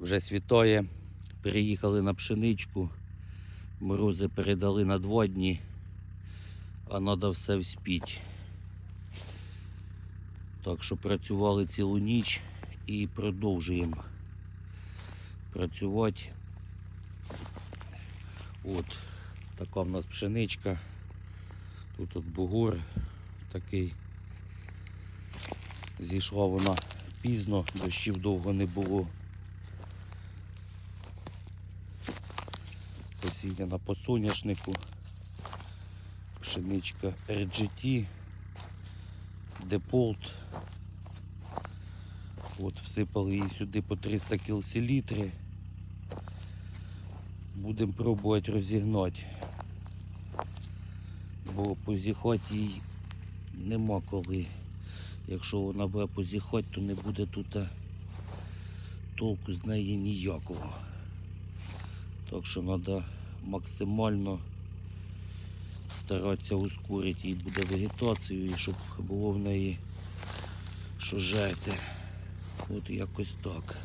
Вже світоє. Переїхали на пшеничку. Морози передали на два дні, а треба все вспіть. Так що працювали цілу ніч і продовжуємо працювати. От така в нас пшеничка. Тут от бугор такий. Зійшла вона пізно, дощів довго не було. Посіння на посоняшнику. Пшеничка RGT, Деполт. От всипали її сюди по 300 кіл селітри. Будемо пробувати розігнати. Бо позіхати їй нема коли. Якщо вона буде позіхати, то не буде тут толку з неї ніякого. Так що треба максимально старатися ускорити їй буде вегетацію і щоб було в неї що жерти. От якось так.